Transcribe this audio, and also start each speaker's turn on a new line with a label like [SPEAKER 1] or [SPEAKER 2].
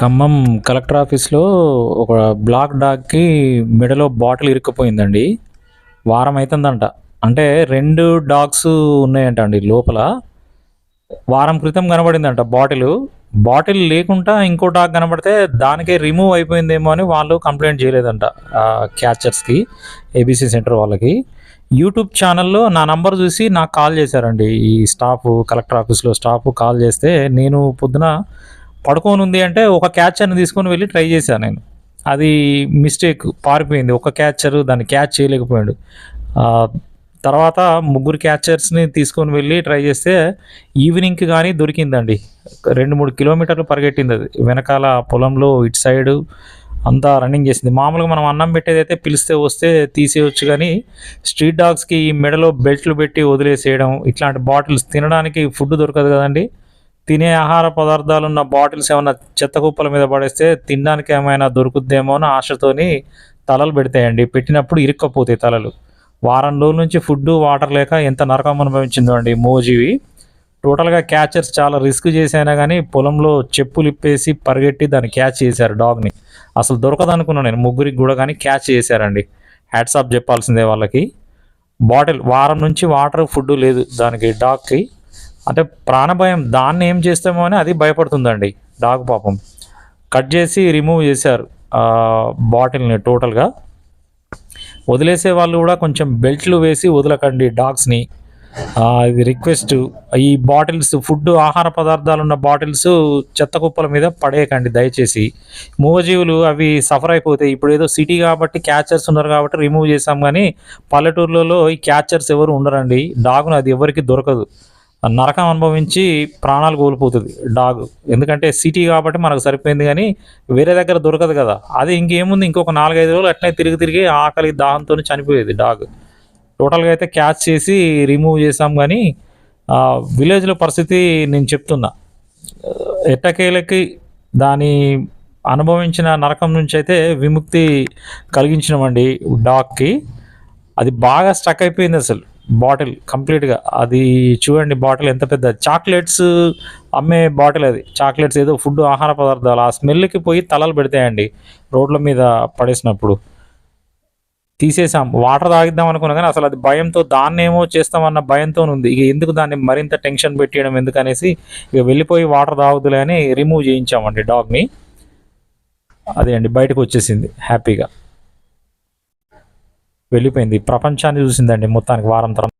[SPEAKER 1] Khammam collector ఆఫీస్లో ఒక black డాగ్కి మెడలో బాటిల్ ఇరుక్కుపోయిందండి. వారం అవుతుందంట అంటే రెండు డాగ్స్ ఉన్నాయంట అండి లోపల. వారం క్రితం కనబడిందంట బాటిల్. బాటిల్ లేకుండా ఇంకో డాగ్ కనబడితే దానికే రిమూవ్ అయిపోయిందేమో అని వాళ్ళు కంప్లైంట్ చేయలేదంట క్యాచర్స్కి ఏబీసీ సెంటర్ వాళ్ళకి. యూట్యూబ్ ఛానల్లో నా నంబర్ చూసి నాకు కాల్ చేశారండి. ఈ స్టాఫ్ కలెక్టర్ ఆఫీస్లో స్టాఫ్ కాల్ చేస్తే నేను పొద్దున పడుకొని ఉంది అంటే ఒక క్యాచర్ని తీసుకొని వెళ్ళి ట్రై చేశాను నేను. అది మిస్టేక్ పారిపోయింది. ఒక క్యాచర్ దాన్ని క్యాచ్ చేయలేకపోయాడు. తర్వాత ముగ్గురు క్యాచర్స్ని తీసుకొని వెళ్ళి ట్రై చేస్తే ఈవినింగ్కి కానీ దొరికిందండి. రెండు మూడు కిలోమీటర్లు పరిగెట్టింది అది. వెనకాల పొలంలో ఇటు సైడు అంతా రన్నింగ్ చేసింది. మామూలుగా మనం అన్నం పెట్టేది అయితే పిలిస్తే వస్తే తీసేయచ్చు కానీ స్ట్రీట్ డాగ్స్కి ఈ మెడలో బెల్ట్లు పెట్టి వదిలేసేయడం ఇట్లాంటి బాటిల్స్ తినడానికి ఫుడ్ దొరకదు కదండి. తినే ఆహార పదార్థాలు ఉన్న బాటిల్స్ ఏమైనా చెత్త కుప్పల మీద పడేస్తే తినడానికి ఏమైనా దొరుకుద్దేమో అని ఆశతోని తలలు పెడతాయండి. పెట్టినప్పుడు ఇరుక్కపోతాయి తలలు. వారం రోజుల నుంచి ఫుడ్ వాటర్ లేక ఎంత నరకం అనుభవించిందో అండి మోజీవి. టోటల్గా క్యాచర్స్ చాలా రిస్క్ చేసైనా కానీ పొలంలో చెప్పులు ఇప్పేసి పరిగెట్టి దాన్ని క్యాచ్ చేశారు డాగ్ని. అసలు దొరకదనుకున్నాను నేను ముగ్గురికి కూడా కానీ క్యాచ్ చేశారండి. హ్యాట్సాప్ చెప్పాల్సిందే వాళ్ళకి. బాటిల్ వారం నుంచి వాటర్ ఫుడ్ లేదు దానికి డాగ్కి. అంటే ప్రాణభయం దాన్ని ఏం చేస్తామో అని అది భయపడుతుందండి. డాగ్ పాపం. కట్ చేసి రిమూవ్ చేశారు బాటిల్ని టోటల్గా. వదిలేసే వాళ్ళు కూడా కొంచెం బెల్ట్లు వేసి వదలకండి డాగ్స్ని. ఇది రిక్వెస్ట్. ఈ బాటిల్స్ ఫుడ్ ఆహార పదార్థాలు ఉన్న బాటిల్స్ చెత్త కుప్పల మీద పడేయకండి దయచేసి. మూగజీవులు అవి సఫర్ అయిపోతాయి. ఇప్పుడు ఏదో సిటీ కాబట్టి క్యాచర్స్ ఉన్నారు కాబట్టి రిమూవ్ చేసాం కానీ పల్లెటూర్లలో ఈ క్యాచర్స్ ఎవరు ఉండరండి. డాగ్ను అది ఎవరికి దొరకదు. నరకం అనుభవించి ప్రాణాలు కోల్పోతుంది డాగ్. ఎందుకంటే సిటీ కాబట్టి మనకు సరిపోయింది కానీ వేరే దగ్గర దొరకదు కదా. అది ఇంకేముంది? ఇంకొక నాలుగైదు రోజులు అట్లనే తిరిగి తిరిగి ఆకలి దాహంతో చనిపోయేది డాగ్. టోటల్గా అయితే క్యాచ్ చేసి రిమూవ్ చేసాం కానీ విలేజ్లో పరిస్థితి నేను చెప్తున్నా. ఎట్టకేలకి దాని అనుభవించిన నరకం నుంచి అయితే విముక్తి కలిగించినామండి డాగ్కి. అది బాగా స్టక్ అయిపోయింది అసలు. బాటిల్ కంప్లీట్గా. అది చూడండి బాటిల్ ఎంత పెద్ద. చాక్లెట్స్ అమ్మే బాటిల్ అది. చాక్లెట్స్ ఏదో ఫుడ్ ఆహార పదార్థాలు. ఆ స్మెల్కి పోయి తలలు పెడతాయండి రోడ్ల మీద పడేసినప్పుడు. తీసేసాం వాటర్ తాగిద్దాం అనుకున్నా కానీ అసలు అది భయంతో దాన్నేమో చేస్తామన్న భయంతో ఉంది. ఇక ఎందుకు దాన్ని మరింత టెన్షన్ పెట్టేయడం ఎందుకనేసి ఇక వెళ్ళిపోయి వాటర్ తాగుదులే అని రిమూవ్ చేయించామండి డాగ్ని. అదే అండి బయటకు వచ్చేసింది హ్యాపీగా. వెళ్ళిపోయింది. ప్రపంచాన్ని చూసిందండి మొత్తానికి వారం తర్వాత.